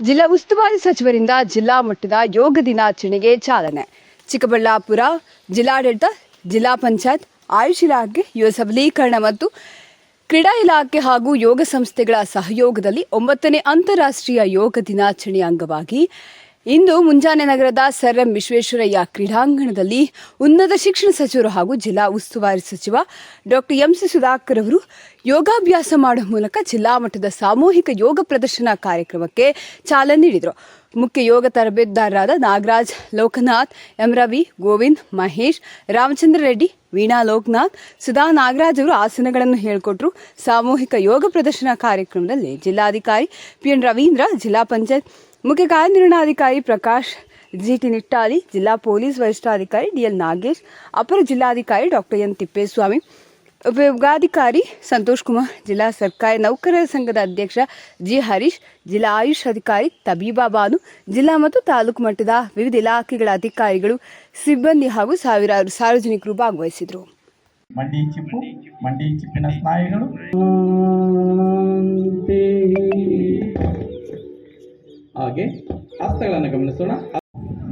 ಜಿಲ್ಲಾ ಉಸ್ತುವಾರಿ ಸಚಿವರಿಂದ ಜಿಲ್ಲಾ ಮಟ್ಟದ ಯೋಗ ದಿನಾಚರಣೆಗೆ ಚಾಲನೆ. ಚಿಕ್ಕಬಳ್ಳಾಪುರ ಜಿಲ್ಲಾಡಳಿತ, ಜಿಲ್ಲಾ ಪಂಚಾಯತ್, ಆಯುಷ್ ಇಲಾಖೆ, ಯುವ ಸಬಲೀಕರಣ ಮತ್ತು ಕ್ರೀಡಾ ಇಲಾಖೆ ಹಾಗೂ ಯೋಗ ಸಂಸ್ಥೆಗಳ ಸಹಯೋಗದಲ್ಲಿ ಒಂಬತ್ತನೇ ಅಂತಾರಾಷ್ಟ್ರೀಯ ಯೋಗ ದಿನಾಚರಣೆಯ ಅಂಗವಾಗಿ ಇಂದು ಮುಂಜಾನೆ ನಗರದ ಸರ್ ಎಂ ವಿಶ್ವೇಶ್ವರಯ್ಯ ಕ್ರೀಡಾಂಗಣದಲ್ಲಿ ಉನ್ನತ ಶಿಕ್ಷಣ ಸಚಿವರು ಹಾಗೂ ಜಿಲ್ಲಾ ಉಸ್ತುವಾರಿ ಸಚಿವ ಡಾಕ್ಟರ್ ಎಂ ಸಿ ಸುಧಾಕರ್ ಅವರು ಯೋಗಾಭ್ಯಾಸ ಮಾಡುವ ಮೂಲಕ ಜಿಲ್ಲಾ ಮಟ್ಟದ ಸಾಮೂಹಿಕ ಯೋಗ ಪ್ರದರ್ಶನ ಕಾರ್ಯಕ್ರಮಕ್ಕೆ ಚಾಲನೆ ನೀಡಿದರು. ಮುಖ್ಯ ಯೋಗ ತರಬೇತುದಾರರಾದ ನಾಗರಾಜ್, ಲೋಕನಾಥ್, ಎಂ ರವಿ, ಗೋವಿಂದ್, ಮಹೇಶ್, ರಾಮಚಂದ್ರ ರೆಡ್ಡಿ, ವೀಣಾ ಲೋಕನಾಥ್, ಸುಧಾ ನಾಗರಾಜ್ ಅವರು ಆಸನಗಳನ್ನು ಹೇಳಿಕೊಟ್ರು. ಸಾಮೂಹಿಕ ಯೋಗ ಪ್ರದರ್ಶನ ಕಾರ್ಯಕ್ರಮದಲ್ಲಿ ಜಿಲ್ಲಾಧಿಕಾರಿ ಪಿ ಎನ್ ರವೀಂದ್ರ, ಜಿಲ್ಲಾ ಪಂಚಾಯತ್ ಮುಖ್ಯ ಕಾರ್ಯನಿರ್ವಹಣಾಧಿಕಾರಿ ಪ್ರಕಾಶ್ ಜಿಟಿ ನಿಟ್ಟಾಲಿ ಜಿಲ್ಲಾ ಪೊಲೀಸ್ ವರಿಷ್ಠಾಧಿಕಾರಿ ಡಿಎಲ್ ನಾಗೇಶ್ ಅಪರ ಜಿಲ್ಲಾಧಿಕಾರಿ ಡಾಕ್ಟರ್ ಎನ್ ತಿಪ್ಪೇಸ್ವಾಮಿ ಉಪಯೋಗಾಧಿಕಾರಿ ಸಂತೋಷ್ ಕುಮಾರ್ ಜಿಲ್ಲಾ ಸರ್ಕಾರಿ ನೌಕರರ ಸಂಘದ ಅಧ್ಯಕ್ಷ ಜಿ ಹರೀಶ್ ಜಿಲ್ಲಾ ಆಯುಷ್ ಅಧಿಕಾರಿ ತಬೀಬಾ ಬಾನು ಜಿಲ್ಲಾ ಮತ್ತು ತಾಲೂಕು ಮಟ್ಟದ ವಿವಿಧ ಇಲಾಖೆಗಳ ಅಧಿಕಾರಿಗಳು ಸಿಬ್ಬಂದಿ ಹಾಗೂ ಸಾವಿರಾರು ಸಾರ್ವಜನಿಕರು ಭಾಗವಹಿಸಿದರು. ಮಂಡಿ ಚಿಪ್ಪು ಮಂಡಿ ಚಿಪ್ಪಿನ ಸ್ನಾಯುಗಳು. ಹಾಗೆ ಹಸ್ತಗಳನ್ನು ಗಮನಿಸೋಣ.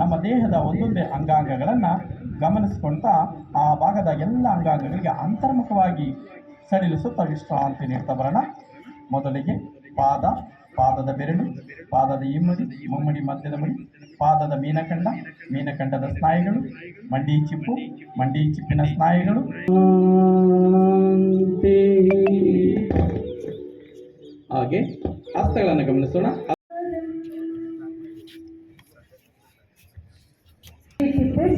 ನಮ್ಮ ದೇಹದ ಒಂದೊಂದೇ ಅಂಗಾಂಗಗಳನ್ನು ಗಮನಿಸ್ಕೊಳ್ತಾ ಆ ಭಾಗದ ಎಲ್ಲ ಅಂಗಾಂಗಗಳಿಗೆ ಅಂತರ್ಮುಖವಾಗಿ ಸಡಿಲಿಸುತ್ತಾ ವಿಶ್ರಾಂತಿ ನೀಡ್ತಾ ಬರೋಣ. ಮೊದಲಿಗೆ ಪಾದ ಪಾದದ ಬೆರಳು ಪಾದದ ಇಮ್ಮಡಿ ಮುಮ್ಮಡಿ ಮಧ್ಯದ ಮಡಿ ಪಾದದ ಮೀನಖಂಡ ಮೀನಖಂಡದ ಸ್ನಾಯುಗಳು ಮಂಡಿ ಚಿಪ್ಪು ಮಂಡಿ ಚಿಪ್ಪಿನ ಸ್ನಾಯುಗಳು. ಹಾಗೆ ಹಸ್ತಗಳನ್ನು ಗಮನಿಸೋಣ.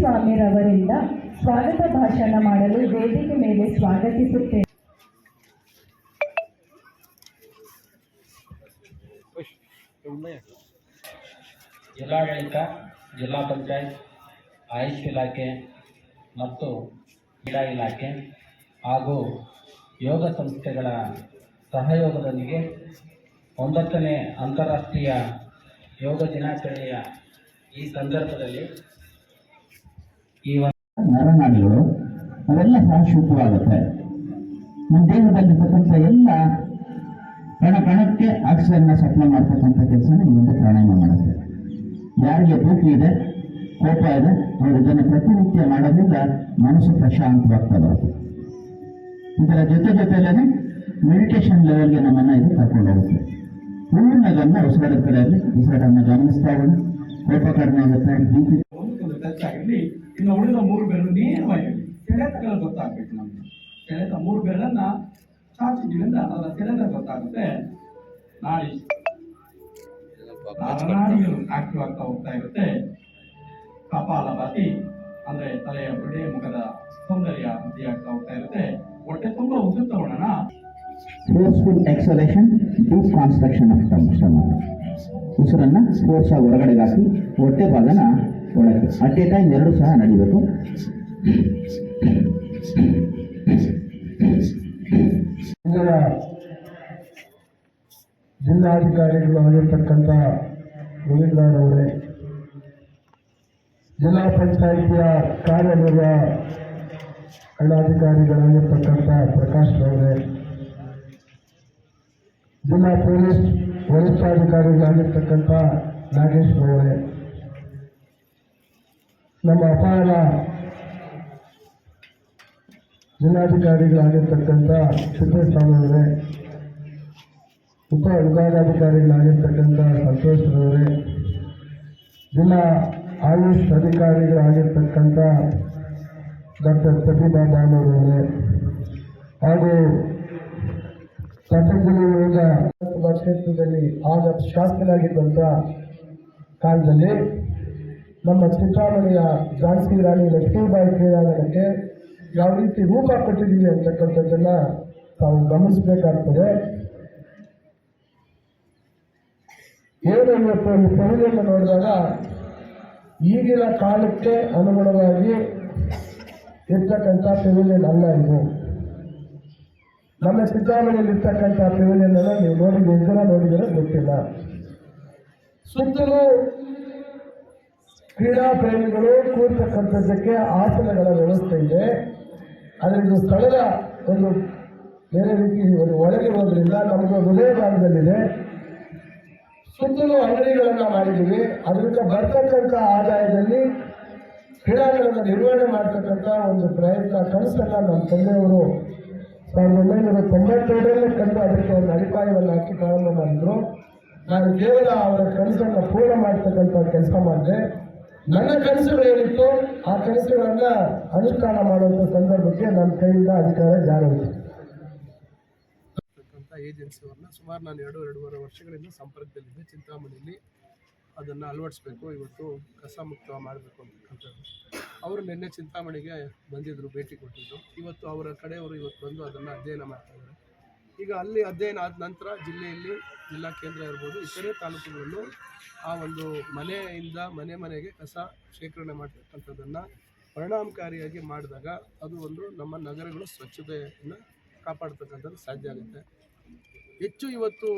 ಶ್ರೀ ರವರಿಂದ ಸ್ವಾಗತ ಭಾಷಣ ಮಾಡಲು ವೇದಿಕೆ ಮೇಲೆ ಸ್ವಾಗತಿಸುತ್ತೇನೆ. ಜಿಲ್ಲಾಡಳಿತ, ಜಿಲ್ಲಾ ಪಂಚಾಯತ್, ಆಯುಷ್ ಇಲಾಖೆ ಮತ್ತು ಕ್ರೀಡಾ ಇಲಾಖೆ ಹಾಗೂ ಯೋಗ ಸಂಸ್ಥೆಗಳ ಸಹಯೋಗದೊಂದಿಗೆ ಒಂಬತ್ತನೇ ಅಂತಾರಾಷ್ಟ್ರೀಯ ಯೋಗ ದಿನಾಚರಣೆಯ ಈ ಸಂದರ್ಭದಲ್ಲಿ ಈ ನರನಾಡಿಗಳು, ಅವೆಲ್ಲ ಸಹ ಶುದ್ಧವಾಗುತ್ತೆ. ನಮ್ಮ ದೇಹದಲ್ಲಿರ್ತಕ್ಕಂಥ ಎಲ್ಲ ಕಣ ಕಣಕ್ಕೆ ಆಕ್ಸಿಜನ್ನ ಸಪ್ಲೈ ಮಾಡ್ತಕ್ಕಂಥ ಕೆಲಸನ ಈ ಒಂದು ಪ್ರಾಣಾಯಾಮ ಮಾಡುತ್ತೆ. ಯಾರಿಗೆ ತೂಕ ಇದೆ, ಕೋಪ ಇದೆ, ಅವರು ಇದನ್ನು ಪ್ರತಿನಿತ್ಯ ಮಾಡೋದ್ರಿಂದ ಮನಸ್ಸು ಪ್ರಶಾಂತವಾಗ್ತಾ ಬರುತ್ತೆ. ಇದರ ಜೊತೆ ಜೊತೆಯಲ್ಲೇ ಮೆಡಿಟೇಷನ್ ಲೆವೆಲ್ಗೆ ನಮ್ಮನ್ನ ಇದು ಕರ್ಕೊಂಡು ಹೋಗುತ್ತೆ. ಪೂರ್ಣ ಗಮನ ಉಸಿರಾಡದ ಕಡೆಯಲ್ಲಿ ಉಸಿರಾಟವನ್ನು ಗಮನಿಸ್ತಾ ಹೋಗಿ ಕೋಪ ಕಡಿಮೆ ಆಗುತ್ತೆ, ಬಿ ಟಚ್ ಆಗಿರಲಿ ಇನ್ನು ಉಳಿದ ಮೂರು ಬೆರಳು ನೇರವಾಗಿ ಸೆಳೆತಗಳು ಗೊತ್ತಾಗಬೇಕು ನಮಗೆ. ಸೆಳೆತ ಮೂರು ಬೆರಳನ್ನ ಚಾಚಿದ್ರಿಂದ ಅದರ ಸೆಳೆತ ಗೊತ್ತಾಗುತ್ತೆ. ನಾಡಿ. ನಾಡಿಗಳು ಆಕ್ಟಿವ್ ಆಗ್ತಾ ಹೋಗ್ತಾ ಇರುತ್ತೆ. ಕಪಾಲಭಾತಿ ಅಂದ್ರೆ ತಲೆಯ ಬುಡೆ ಮುಖದ ಸೌಂದರ್ಯ ವೃದ್ಧಿ ಆಗ್ತಾ ಹೋಗ್ತಾ ಇರುತ್ತೆ. ಹೊಟ್ಟೆ ತುಂಬಾ ಉಸಿರು ತಗೊಳ್ಳೋಣ forceful exhalation deep construction of tum stomach ಉಸಿರನ್ನ ಫೋರ್ಸ್ ಆಗಿ ಹೊರಗಡೆ ಹಾಕಿ ಹೊಟ್ಟೆ ಭಾಗನ ಒಳಗೆ ಅಟ್ ಎ ಟೈಮ್ ಎರಡು ಸಹ ನಡಿಬೇಕು. ಜಿಲ್ಲಾಧಿಕಾರಿಗಳು ಆಗಿರ್ತಕ್ಕಂಥ ಗೋವಿಂದರವರೇ ಜಿಲ್ಲಾ ಪಂಚಾಯಿತಿಯ ಕಾರ್ಯನಿರ್ವಹಣಾಧಿಕಾರಿಗಳಾಗಿರ್ತಕ್ಕಂಥ ಪ್ರಕಾಶ್ ಅವರೇ, ಜಿಲ್ಲಾ ಪೊಲೀಸ್ ವರಿಷ್ಠಾಧಿಕಾರಿಗಳಾಗಿರ್ತಕ್ಕಂಥ ನಾಗೇಶ್ ಅವರೇ. ನಮ್ಮ ಅಪಾರ ಜಿಲ್ಲಾಧಿಕಾರಿಗಳಾಗಿರ್ತಕ್ಕಂಥ ಸಿದ್ದೇಶ್ವರ ಅವರೇ ಉಪ ವಿಭಾಗಾಧಿಕಾರಿಗಳಾಗಿರ್ತಕ್ಕಂಥ ಸಂತೋಷ್ ಅವರೇ ಜಿಲ್ಲಾ ಆಯುಷ್ ಅಧಿಕಾರಿಗಳಾಗಿರ್ತಕ್ಕಂಥ ಡಾಕ್ಟರ್ ಪ್ರತಿಭಾ ಬಾನೂರವರೇ ಹಾಗೂ ಯೋಗ ಕ್ಷೇತ್ರದಲ್ಲಿ ಆಗ ಶಾಸಕರಾಗಿದ್ದಂಥ ಕಾಲದಲ್ಲಿ ನಮ್ಮ ಚಿಂತಾಮಣಿಯ ಝಾನ್ಸಿ ರಾಣಿ ಲಕ್ಷ್ಮೀಬಾಯಿ ಕ್ರೀಡಾಂಗಣಕ್ಕೆ ಯಾವ ರೀತಿ ರೂಪ ಕೊಟ್ಟಿದ್ದೀವಿ ಅಂತಕ್ಕಂಥದ್ದನ್ನ ತಾವು ಗಮನಿಸಬೇಕಾಗ್ತದೆ. ಏನು ಇವತ್ತು ಈ ನೋಡಿದಾಗ, ಈಗಿನ ಕಾಲಕ್ಕೆ ಅನುಗುಣವಾಗಿ ಇರ್ತಕ್ಕಂಥ ಪೆವಿಲಿಯನ್ ಅಲ್ಲ ಇದು. ನಮ್ಮ ಸಿದ್ದಾಮಣಿಯಲ್ಲಿ ಇರ್ತಕ್ಕಂಥ ಪೆವಿಲಿಯನ್ ಅನ್ನ ನೀವು ನೋಡಿದ್ರೆ ಜನ ನೋಡಿದರೆ ಗೊತ್ತಿಲ್ಲ. ಸುತ್ತಲೂ ಕ್ರೀಡಾ ಪ್ರೇಮಿಗಳು ಕೂರ್ತಕ್ಕಂಥದ್ದಕ್ಕೆ ಆಸನಗಳ ವ್ಯವಸ್ಥೆ ಇದೆ. ಆದರೆ ಇದು ಸ್ಥಳದ ಒಂದು ಬೇರೆ ರೀತಿ ಒಂದು ಒಳಗೆ ಹೋದ್ರಿಂದ ನಮಗೆ ಹೃದಯ ಭಾಗದಲ್ಲಿದೆ. ಸುತ್ತಲೂ ಅಂಗಡಿಗಳನ್ನು ಮಾಡಿದ್ದೀವಿ. ಅದರಿಂದ ಬರ್ತಕ್ಕಂಥ ಆದಾಯದಲ್ಲಿ ಕ್ರೀಡಾಂಗಣದ ನಿರ್ವಹಣೆ ಮಾಡ್ತಕ್ಕಂಥ ಒಂದು ಪ್ರಯತ್ನ ಕನಸನ್ನ ನಮ್ಮ ತಂದೆಯವರು ಸಾವಿರದ ಒಂಬೈನೂರ ಕಂಡು ಅದಕ್ಕೆ ಒಂದು ಅಡಿಪಾಯವನ್ನು ಹಾಕಿ ಪ್ರಾರಂಭ ಮಾಡಿದ್ರು. ನಾನು ಕೇವಲ ಅವರ ಕನಸನ್ನು ಪೂರ್ಣ ಮಾಡ್ತಕ್ಕಂಥ ಕೆಲಸ ಮಾಡಿದೆ. ನನ್ನ ಕನಸುಗಳೇನಿತ್ತು ಆ ಕನಸುಗಳನ್ನ ಅನುಷ್ಠಾನ ಮಾಡುವಂಥ ಸಂದರ್ಭಕ್ಕೆ ನನ್ನ ಕೈಯಿಂದ ಅಧಿಕಾರ ಜಾರಿ ಅಂತಕ್ಕಂಥ ಏಜೆನ್ಸಿಯವ್ರನ್ನ ಸುಮಾರು ನಾನು ಎರಡು, ಎರಡೂವರೆ ವರ್ಷಗಳಿಂದ ಸಂಪರ್ಕದಲ್ಲಿದ್ದೆ. ಚಿಂತಾಮಣಿಯಲ್ಲಿ ಅದನ್ನು ಅಳವಡಿಸ್ಬೇಕು, ಇವತ್ತು ಕಸ ಮುಕ್ತ ಮಾಡಬೇಕು ಅಂತಕ್ಕಂಥದ್ದು ಅವರು ನಿನ್ನೆ ಚಿಂತಾಮಣಿಗೆ ಬಂದಿದ್ದರು ಭೇಟಿ ಕೊಟ್ಟಿದ್ದರು ಇವತ್ತು ಅವರ ಕಡೆಯವರು ಇವತ್ತು ಬಂದು ಅದನ್ನು ಅಧ್ಯಯನ ಮಾಡ್ತಾ ಇದ್ದಾರೆ. ಈಗ ಅಲ್ಲಿ ಅಧ್ಯಯನ ಆದ ನಂತರ ಜಿಲ್ಲೆಯಲ್ಲಿ ಜಿಲ್ಲಾ ಕೇಂದ್ರ ಇರ್ಬೋದು, ಇತರೆ ತಾಲೂಕುಗಳಲ್ಲೂ ಆ ಒಂದು ಮನೆಯಿಂದ ಮನೆ ಮನೆಗೆ ಕಸ ಶೇಖರಣೆ ಮಾಡ್ತಕ್ಕಂಥದ್ದನ್ನು ಪರಿಣಾಮಕಾರಿಯಾಗಿ ಮಾಡಿದಾಗ ಅದು ಒಂದು ನಮ್ಮ ನಗರಗಳು ಸ್ವಚ್ಛತೆಯನ್ನು ಕಾಪಾಡ್ತಕ್ಕಂಥದ್ದು ಸಾಧ್ಯ ಆಗುತ್ತೆ. ಹೆಚ್ಚು ಇವತ್ತು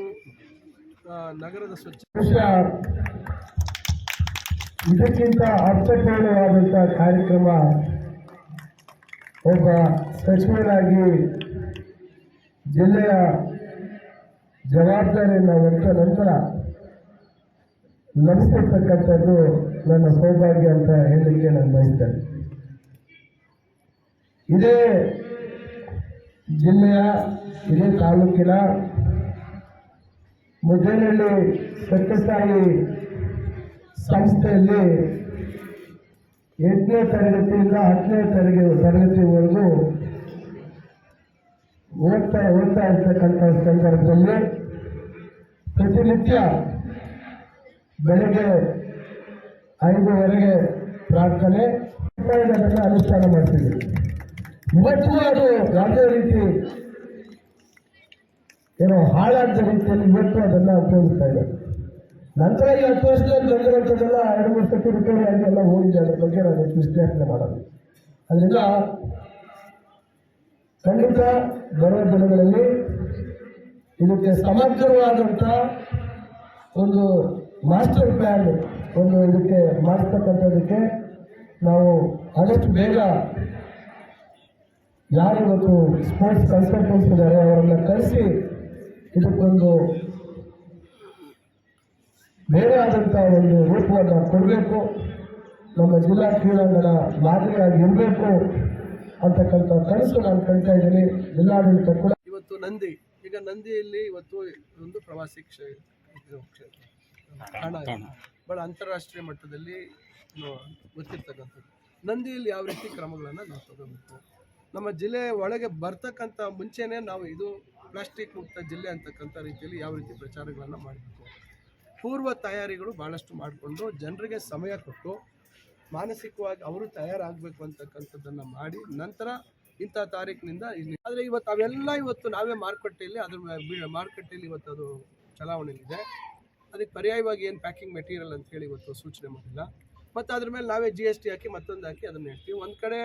ನಗರದ ಸ್ವಚ್ಛ ಇದಕ್ಕಿಂತ ಅರ್ಥಪೂರ್ಣವಾದಂಥ ಕಾರ್ಯಕ್ರಮ ಒಬ್ಬ ಸಚಿವರಾಗಿ ಜಿಲ್ಲೆಯ ಜವಾಬ್ದಾರಿಯನ್ನು ಹೊತ್ತ ನಂತರ ಲಭಿಸಿರ್ತಕ್ಕಂಥದ್ದು ನನ್ನ ಸೌಭಾಗ್ಯ ಅಂತ ಹೇಳಲಿಕ್ಕೆ ನಾನು ಬಯಸ್ತೇನೆ. ಇದೇ ಜಿಲ್ಲೆಯ, ಇದೇ ತಾಲೂಕಿನ ಮುದ್ದೇನಹಳ್ಳಿ ಸತ್ಯಸಾಯಿ ಸಂಸ್ಥೆಯಲ್ಲಿ ಎಂಟನೇ ತರಗತಿಯಿಂದ ಹತ್ತನೇ ತರಗತಿ ತರಗತಿವರೆಗೂ ಓದ್ತಾ ಓದ್ತಾ ಇರ್ತಕ್ಕಂಥ ಸಂದರ್ಭದಲ್ಲಿ ಪ್ರತಿನಿತ್ಯ ಬೆಳಗ್ಗೆ ಐದುವರೆಗೆ ಪ್ರಾರ್ಥನೆ ಅನುಷ್ಠಾನ ಮಾಡ್ತೀವಿ. ಇವತ್ತು ಅದು ಯಾವುದೇ ರೀತಿ ಏನೋ ಹಾಳಾದ ರೀತಿಯಲ್ಲಿ ಇವತ್ತು ಅದನ್ನು ಉಪಯೋಗಿಸ್ತಾ ಇದೆ. ನಂತರ ಈ ವರ್ಷದಲ್ಲಿ ಬಂದಿರೋಂಥದ್ದೆಲ್ಲ ಎರಡು ಮೂರು ರಿಪೇರಿ ಆಗಿ ಎಲ್ಲ ಹೋಗಿದೆ. ಅದ್ರ ಬಗ್ಗೆ ನಾನು ವಿಶ್ಲೇಷಣೆ ಮಾಡೋದು. ಅದರಿಂದ ಖಂಡಿತ ಬರುವ ದಿನಗಳಲ್ಲಿ ಇದಕ್ಕೆ ಸಮಗ್ರವಾದಂಥ ಒಂದು ಮಾಸ್ಟರ್ ಪ್ಲ್ಯಾನ್ ಒಂದು ಇದಕ್ಕೆ ಮಾಡಿರ್ತಕ್ಕಂಥದಕ್ಕೆ ನಾವು ಆದಷ್ಟು ಬೇಗ ಯಾರು ಇವತ್ತು ಸ್ಪೋರ್ಟ್ಸ್ ಕನ್ಸಲ್ಟೆಂಟ್ಸ್ ಇದ್ದಾರೆ, ಅವರನ್ನು ಕರೆಸಿ ಇದಕ್ಕೊಂದು ಬೇರೆ ಆದಂಥ ಒಂದು ರೂಪವನ್ನು ಕೊಡಬೇಕು. ನಮ್ಮ ಜಿಲ್ಲಾ ಕ್ರೀಡಾಂಗಣ ಮಾದರಿಯಾಗಿ ಇರಬೇಕು. ಅಂತಕ್ಕಂಥ ಕನಸು ನಾನು ಕಳಿತಾ ಇದ್ದೀನಿ. ಜಿಲ್ಲಾಡಳಿತ ಕೂಡ ಇವತ್ತು ನಂದಿ, ಈಗ ನಂದಿಯಲ್ಲಿ ಇವತ್ತು ಒಂದು ಪ್ರವಾಸಿ ಕ್ಷೇತ್ರ. ಬಹಳ ಅಂತಾರಾಷ್ಟ್ರೀಯ ಮಟ್ಟದಲ್ಲಿ ಗೊತ್ತಿರ್ತಕ್ಕಂಥದ್ದು. ನಂದಿಯಲ್ಲಿ ಯಾವ ರೀತಿ ಕ್ರಮಗಳನ್ನು ನಾವು ತಗೋಬೇಕು? ನಮ್ಮ ಜಿಲ್ಲೆ ಒಳಗೆ ಬರ್ತಕ್ಕಂಥ ಮುಂಚೆನೇ ನಾವು ಇದು ಪ್ಲಾಸ್ಟಿಕ್ ಮುಕ್ತ ಜಿಲ್ಲೆ ಅಂತಕ್ಕಂಥ ರೀತಿಯಲ್ಲಿ ಯಾವ ರೀತಿ ಪ್ರಚಾರಗಳನ್ನು ಮಾಡಬೇಕು? ಪೂರ್ವ ತಯಾರಿಗಳು ಭಾಳಷ್ಟು ಮಾಡಿಕೊಂಡು ಜನರಿಗೆ ಸಮಯ ಕೊಟ್ಟು ಮಾನಸಿಕವಾಗಿ ಅವರು ತಯಾರಾಗಬೇಕು ಅಂತಕ್ಕಂಥದ್ದನ್ನು ಮಾಡಿ ನಂತರ ಇಂಥ ತಾರೀಕಿನಿಂದ ಆದರೆ ಇವತ್ತು ಅವೆಲ್ಲ ಇವತ್ತು ನಾವೇ ಮಾರುಕಟ್ಟೆಯಲ್ಲಿ ಅದ್ರ ಮಾರುಕಟ್ಟೆಯಲ್ಲಿ ಇವತ್ತು ಅದು ಚಲಾವಣೆಯಲ್ಲಿದೆ. ಅದಕ್ಕೆ ಪರ್ಯಾಯವಾಗಿ ಏನು ಪ್ಯಾಕಿಂಗ್ ಮೆಟೀರಿಯಲ್ ಅಂತ ಹೇಳಿ ಇವತ್ತು ಸೂಚನೆ ಮಾಡಿಲ್ಲ. ಮತ್ತು ಅದ್ರ ಮೇಲೆ ನಾವೇ ಜಿ ಎಸ್ ಟಿ ಹಾಕಿ ಮತ್ತೊಂದು ಹಾಕಿ ಅದನ್ನು ಹೇಳ್ತೀವಿ. ಒಂದು ಕಡೆ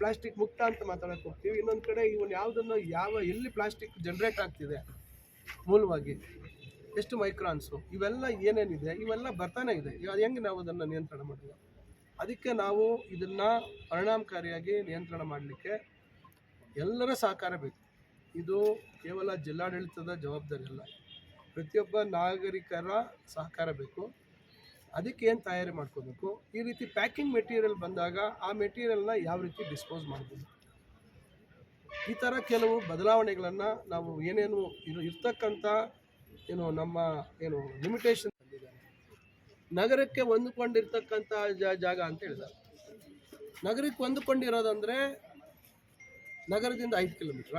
ಪ್ಲಾಸ್ಟಿಕ್ ಮುಕ್ತ ಅಂತ ಮಾತಾಡೋಕೆ ಹೋಗ್ತೀವಿ. ಇನ್ನೊಂದು ಕಡೆ ಇವನ್ ಯಾವುದನ್ನು ಯಾವ, ಎಲ್ಲಿ ಪ್ಲಾಸ್ಟಿಕ್ ಜನ್ರೇಟ್ ಆಗ್ತಿದೆ ಮೂಲವಾಗಿ, ಎಷ್ಟು ಮೈಕ್ರಾನ್ಸು, ಇವೆಲ್ಲ ಏನೇನಿದೆ, ಇವೆಲ್ಲ ಬರ್ತಾನೆ ಇದೆ. ಹೆಂಗೆ ನಾವು ಅದನ್ನು ನಿಯಂತ್ರಣ ಮಾಡೋದು ಅದಕ್ಕೆ ನಾವು ಇದನ್ನು ಪರಿಣಾಮಕಾರಿಯಾಗಿ ನಿಯಂತ್ರಣ ಮಾಡಲಿಕ್ಕೆ ಎಲ್ಲರ ಸಹಕಾರ ಬೇಕು. ಇದು ಕೇವಲ ಜಿಲ್ಲಾಡಳಿತದ ಜವಾಬ್ದಾರಿ ಅಲ್ಲ. ಪ್ರತಿಯೊಬ್ಬ ನಾಗರಿಕರ ಸಹಕಾರ ಬೇಕು. ಅದಕ್ಕೆ ಏನು ತಯಾರಿ ಮಾಡ್ಕೋಬೇಕು? ಈ ರೀತಿ ಪ್ಯಾಕಿಂಗ್ ಮೆಟೀರಿಯಲ್ ಬಂದಾಗ ಆ ಮೆಟೀರಿಯಲ್ನ ಯಾವ ರೀತಿ ಡಿಸ್ಪೋಸ್ ಮಾಡ್ಬೋದು? ಈ ಥರ ಕೆಲವು ಬದಲಾವಣೆಗಳನ್ನು ನಾವು ಏನೇನು ಇರೋ ಇರ್ತಕ್ಕಂಥ ಏನು ನಮ್ಮ ಏನು ಲಿಮಿಟೇಷನ್ ನಗರಕ್ಕೆ ಹೊಂದಿಕೊಂಡಿರ್ತಕ್ಕಂಥ ಜಾಗ ಅಂತ ಹೇಳಿದ್ದಾರೆ ನಗರಕ್ಕೆ ಹೊಂದಿಕೊಂಡಿರೋದಂದರೆ ನಗರದಿಂದ ಐದು ಕಿಲೋಮೀಟ್ರ,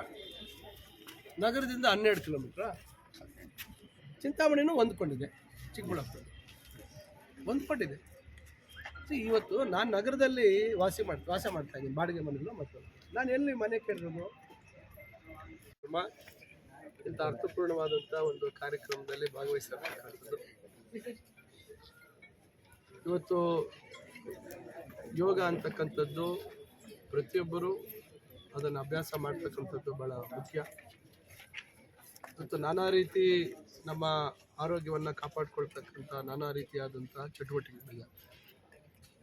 ನಗರದಿಂದ ಹನ್ನೆರಡು ಕಿಲೋಮೀಟ್ರ, ಚಿಂತಾಮಣಿನೂ ಹೊಂದ್ಕೊಂಡಿದೆ, ಚಿಕ್ಕಬಳ್ಳಾಪುರ. ಹೊಂದ್ಕೊಂಡಿದೆ. ಇವತ್ತು ನಾನು ನಗರದಲ್ಲಿ ವಾಸಿ ಮಾಡಿ, ವಾಸ ಮಾಡ್ತಾ ಇದ್ದೀನಿ, ಬಾಡಿಗೆ ಮನೆಗಳು ಮತ್ತು. ನಾನು ಎಲ್ಲಿ ಮನೆ ನಮ್ಮ ಇಂಥ ಅರ್ಥಪೂರ್ಣವಾದಂಥ ಒಂದು ಕಾರ್ಯಕ್ರಮದಲ್ಲಿ ಭಾಗವಹಿಸಿರ್ತಕ್ಕಂಥದ್ದು ಇವತ್ತು ಯೋಗ ಅಂತಕ್ಕಂಥದ್ದು ಪ್ರತಿಯೊಬ್ಬರು ಅದನ್ನು ಅಭ್ಯಾಸ ಮಾಡ್ತಕ್ಕಂಥದ್ದು ಭಾಳ ಮುಖ್ಯ. ಮತ್ತು ನಾನಾ ರೀತಿ ನಮ್ಮ ಆರೋಗ್ಯವನ್ನು ಕಾಪಾಡ್ಕೊಳ್ತಕ್ಕಂಥ ನಾನಾ ರೀತಿಯಾದಂಥ ಚಟುವಟಿಕೆಗಳಿವೆ.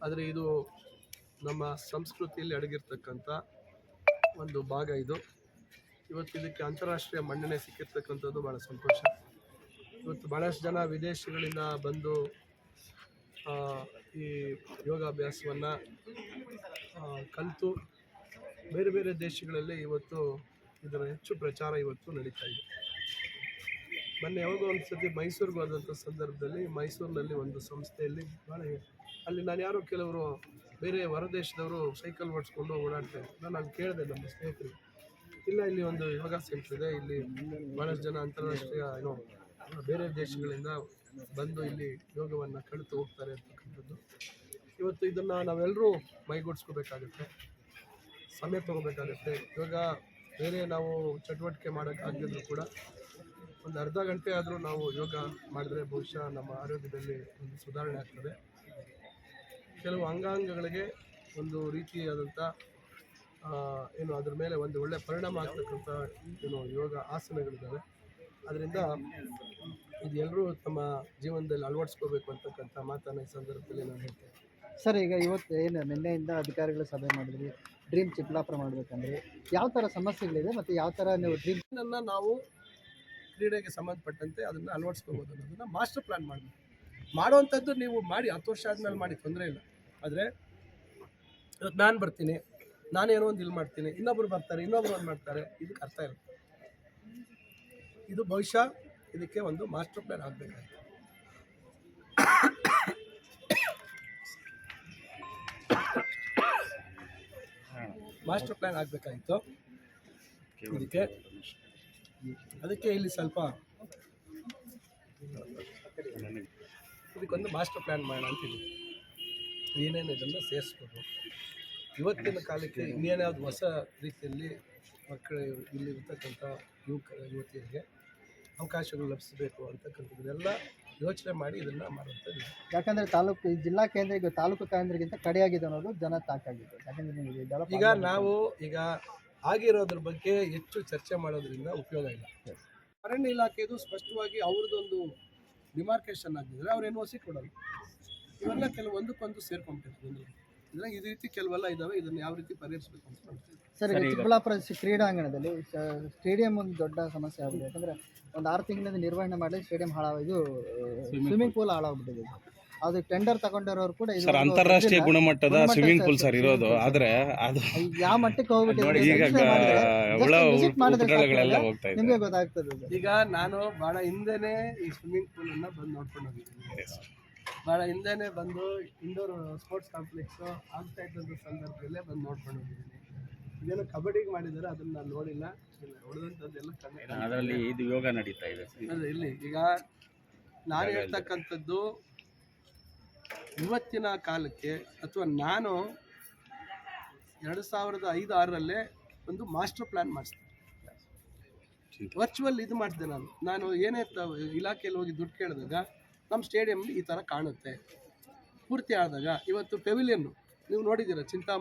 ಆದರೆ ಇದು ನಮ್ಮ ಸಂಸ್ಕೃತಿಯಲ್ಲಿ ಅಡಗಿರ್ತಕ್ಕಂಥ ಒಂದು ಭಾಗ ಇದು. ಇವತ್ತು ಇದಕ್ಕೆ ಅಂತಾರಾಷ್ಟ್ರೀಯ ಮನ್ನಣೆ ಸಿಕ್ಕಿರ್ತಕ್ಕಂಥದ್ದು ಭಾಳ ಸಂತೋಷ. ಇವತ್ತು ಭಾಳಷ್ಟು ಜನ ವಿದೇಶಗಳಿಂದ ಬಂದು ಈ ಯೋಗಾಭ್ಯಾಸವನ್ನು ಕಲಿತು ಬೇರೆ ಬೇರೆ ದೇಶಗಳಲ್ಲಿ ಇವತ್ತು ಇದರ ಹೆಚ್ಚು ಪ್ರಚಾರ ಇವತ್ತು ನಡೀತಾ ಇದೆ. ಮೊನ್ನೆ ಯಾವಾಗ ಒಂದು ಸತಿ ಮೈಸೂರಿಗೆ ಹೋದಂಥ ಸಂದರ್ಭದಲ್ಲಿ ಮೈಸೂರಿನಲ್ಲಿ ಒಂದು ಸಂಸ್ಥೆಯಲ್ಲಿ ಭಾಳ ಅಲ್ಲಿ ನಾನು ಯಾರೋ ಕೆಲವರು ಬೇರೆ ಹೊರದೇಶದವರು ಸೈಕಲ್ ಓಡಿಸ್ಕೊಂಡು ಓಡಾಡ್ತಾರೆ ನಾನು ಅಲ್ಲಿ ಕೇಳಿದೆ ನಮ್ಮ ಸ್ನೇಹಿತರು ಇಲ್ಲ, ಇಲ್ಲಿ ಒಂದು ಯೋಗ ಸೆಂಟ್ರ್ ಇದೆ. ಇಲ್ಲಿ ಭಾಳಷ್ಟು ಜನ ಅಂತಾರಾಷ್ಟ್ರೀಯ ಏನೋ ಬೇರೆ ದೇಶಗಳಿಂದ ಬಂದು ಇಲ್ಲಿ ಯೋಗವನ್ನು ಕಲಿತು ಹೋಗ್ತಾರೆ ಅಂತಕ್ಕಂಥದ್ದು. ಇವತ್ತು ಇದನ್ನು ನಾವೆಲ್ಲರೂ ಮೈಗೂಡಿಸ್ಕೋಬೇಕಾಗುತ್ತೆ, ಸಮಯ ತಗೋಬೇಕಾಗುತ್ತೆ. ಯೋಗ ಬೇರೆ ನಾವು ಚಟುವಟಿಕೆ ಮಾಡೋಕ್ಕಾಗದಿದ್ರು ಕೂಡ ಒಂದು ಅರ್ಧ ಗಂಟೆ ಆದರೂ ನಾವು ಯೋಗ ಮಾಡಿದ್ರೆ ಬಹುಶಃ ನಮ್ಮ ಆರೋಗ್ಯದಲ್ಲಿ ಒಂದು ಸುಧಾರಣೆ ಆಗ್ತದೆ. ಕೆಲವು ಅಂಗಾಂಗಗಳಿಗೆ ಒಂದು ರೀತಿಯಾದಂಥ ಏನು ಅದ್ರ ಮೇಲೆ ಒಂದು ಒಳ್ಳೆ ಪರಿಣಾಮ ಆಗ್ತಕ್ಕಂಥ ಏನು ಯೋಗ ಆಸನಗಳಿದ್ದಾವೆ. ಅದರಿಂದ ಇದು ಎಲ್ಲರೂ ತಮ್ಮ ಜೀವನದಲ್ಲಿ ಅಳವಡಿಸ್ಕೋಬೇಕು ಅಂತಕ್ಕಂಥ ಮಾತನ್ನು ಈ ಸಂದರ್ಭದಲ್ಲಿ ನಾನು ಹೇಳ್ತೇನೆ. ಸರ್ ಈಗ ಇವತ್ತು ಏನು ನಿನ್ನೆಯಿಂದ ಅಧಿಕಾರಿಗಳ ಸಭೆ ಮಾಡಿದ್ರಿ ಡ್ರೀಮ್ ಚಿಕ್ಕಲಾಪುರ ಮಾಡಬೇಕಂದ್ರೆ ಯಾವ ಥರ ಸಮಸ್ಯೆಗಳಿದೆ ಮತ್ತು ಯಾವ ಥರ ನೀವು ಡ್ರೀಮ್ ಇದನ್ನು ನಾವು ಕ್ರೀಡೆಗೆ ಸಂಬಂಧಪಟ್ಟಂತೆ ಅದನ್ನು ಅಳವಡಿಸ್ಕೋಬೋದು ಅನ್ನೋದನ್ನು ಮಾಸ್ಟರ್ ಪ್ಲ್ಯಾನ್ ಮಾಡಬೇಕು ಮಾಡುವಂಥದ್ದು ನೀವು ಮಾಡಿ ಹತ್ತು ವರ್ಷ ಆದಮೇಲೆ ಮಾಡಿ ತೊಂದರೆ ಇಲ್ಲ. ಆದರೆ ಇವತ್ತು ನಾನು ಬರ್ತೀನಿ ನಾನೇನೋ ಒಂದು ಇಲ್ಲಿ ಮಾಡ್ತೀನಿ ಇನ್ನೊಬ್ರು ಬರ್ತಾರೆ ಇನ್ನೊಬ್ರು ಒಂದು ಮಾಡ್ತಾರೆ ಇದಕ್ಕೆ ಅರ್ಥ ಇಲ್ಲ ಇದು ಬಹುಶಃ ಇದಕ್ಕೆ ಒಂದು ಮಾಸ್ಟರ್ ಪ್ಲ್ಯಾನ್ ಆಗಬೇಕಾಗಿತ್ತು ಮಾಸ್ಟರ್ ಪ್ಲ್ಯಾನ್ ಆಗಬೇಕಾಗಿತ್ತು ಇದಕ್ಕೆ ಅದಕ್ಕೆ ಇಲ್ಲಿ ಸ್ವಲ್ಪ ಇದಕ್ಕೊಂದು ಮಾಸ್ಟರ್ ಪ್ಲ್ಯಾನ್ ಮಾಡೋಣ ಅಂತಿದ್ದೀವಿ ಏನೇನು ಇದನ್ನು ಸೇರಿಸ್ಬೋದು. ಇವತ್ತಿನ ಕಾಲಕ್ಕೆ ಇನ್ನೇನಾದ್ರು ಹೊಸ ರೀತಿಯಲ್ಲಿ ಮಕ್ಕಳು ಇಲ್ಲಿರ್ತಕ್ಕಂಥ ಯುವಕ ಯುವತಿಯರಿಗೆ ಅವಕಾಶಗಳು ಲಭಿಸಬೇಕು ಅಂತಕ್ಕಂಥದ್ದನ್ನೆಲ್ಲ ಯೋಚನೆ ಮಾಡಿ ಇದನ್ನು ಮಾಡುವಂಥದ್ದು ಯಾಕಂದರೆ ತಾಲೂಕು ಜಿಲ್ಲಾ ಕೇಂದ್ರ ಈಗ ತಾಲೂಕು ಕೇಂದ್ರಕ್ಕಿಂತ ಕಡೆಯಾಗಿದೆ ಅನ್ನೋದು ಜನ ತಾಕಾಗಿದೆ. ಯಾಕಂದರೆ ನಿಮಗೆ ಈಗ ನಾವು ಈಗ ಆಗಿರೋದ್ರ ಬಗ್ಗೆ ಹೆಚ್ಚು ಚರ್ಚೆ ಮಾಡೋದ್ರಿಂದ ಉಪಯೋಗ ಇಲ್ಲ. ಅರಣ್ಯ ಇಲಾಖೆದು ಸ್ಪಷ್ಟವಾಗಿ ಅವ್ರದ್ದೊಂದು ಡಿಮಾರ್ಕೇಶನ್ ಆಗಿದ್ರೆ ಅವ್ರು ಎನ್ ಒ ಸಿ ಕೊಡಲ್ಲ ಇವೆಲ್ಲ ಕೆಲವು ಒಂದಕ್ಕೊಂದು ಇದ್ರಾಗ ಈ ರೀತಿ ಕೆಲವೆಲ್ಲ ಇದಾವೆ ಇದನ್ನ ಯಾವ ರೀತಿ ಪರಿಹರಿಸಬೇಕು ಅಂತ ನೋಡ್ತೀವಿ. ಸರ್ ಈಗ ಚಿಕ್ಕಬಳ್ಳಾಪುರ ಸಿ- ಕ್ರೀಡಾಂಗಣದಲ್ಲಿ ಸ್ಟೇಡಿಯಂ ಒಂದು ದೊಡ್ಡ ಸಮಸ್ಯೆ ಆಗಿದೆ ಯಾಕಂದ್ರೆ ಒಂದು ಆರು ತಿಂಗಳಿಂದ ನಿರ್ವಹಣೆ ಮಾಡಿ ಸ್ಟೇಡಿಯಂ ಹಾಳಾಗಿದ್ದು ಇದು ಸ್ವಿಮ್ಮಿಂಗ್ ಪೂಲ್ ಹಾಳಾಗ್ಬಿಟ್ಟಿದೆ. ಅದು ಟೆಂಡರ್ ತಗೊಂಡಿರೋರು ಕೂಡ ಇದು ಸರ್ ಅಂತಾರಾಷ್ಟ್ರೀಯ ಗುಣಮಟ್ಟದ ಸ್ವಿಮ್ಮಿಂಗ್ ಪೂಲ್ ಸರ್ ಇರೋದು. ಆದ್ರೆ ಅದು ಯಾವ ಮಟ್ಟಕ್ಕೆ ಹೋಗ್ಬಿಟ್ಟಿದೆ ಈಗ ಹುಳ ಉಪಟಳಗಳೆಲ್ಲ ಹೋಗ್ತಾ ಇದೆ. ನಿಮಗೆ ಗೊತ್ತಾಗ್ತದೆ ಅದು. ಈಗ ನಾನು ಬಹಳ ಹಿಂದೆನೆ ಈ ಸ್ವಿಮ್ಮಿಂಗ್ ಪೂಲನ್ನ ಬಂದು ನೋಡ್ಕೊಂಡು ಹೋಗಿದ್ದೀನಿ. ಭಾಳ ಹಿಂದೆ ಬಂದು ಇಂಡೋರ್ ಸ್ಪೋರ್ಟ್ಸ್ ಕಾಂಪ್ಲೆಕ್ಸು ಆಗ್ತಾ ಇದ್ದಂಥ ಸಂದರ್ಭದಲ್ಲೇ ಬಂದು ನೋಡ್ಕೊಂಡು ಹೋಗಿದ್ದೀನಿ ಇದೇನು ಕಬಡ್ಡಿಗೆ ಮಾಡಿದ್ದಾರೆ ಅದನ್ನ ನಾನು ನೋಡಿಲ್ಲ. ಇಲ್ಲ ಉಳಿದಂಥದ್ದೆಲ್ಲ ಕಣ್ಣು ಅದರಲ್ಲಿ ಇದು ಯೋಗ ನಡೀತಾ ಇದೆ. ಅದೇ ಇಲ್ಲಿ ಈಗ ನಾನು ಹೇಳ್ತಕ್ಕಂಥದ್ದು ಇವತ್ತಿನ ಕಾಲಕ್ಕೆ ಅಥವಾ ನಾನು ಎರಡು ಸಾವಿರದ ಐದು ಆರರಲ್ಲೇ ಒಂದು ಮಾಸ್ಟರ್ ಪ್ಲ್ಯಾನ್ ಮಾಡಿಸ್ತೀನಿ ವರ್ಚುವಲ್ ಇದು ಮಾಡಿದೆ ನಾನು. ನಾನು ಏನೇ ಇಲಾಖೆಯಲ್ಲಿ ಹೋಗಿ ದುಡ್ಡು ಕೇಳಿದಾಗ ನಮ್ಮ ಸ್ಟೇಡಿಯಂ ಈ ಥರ ಕಾಣುತ್ತೆ. ಪೂರ್ತಿ ಆದಾಗ ಇವತ್ತು ಪೆವಿಲಿಯನ್ನು ನೀವು ನೋಡಿದ್ದೀರ ಚಿಂತಾ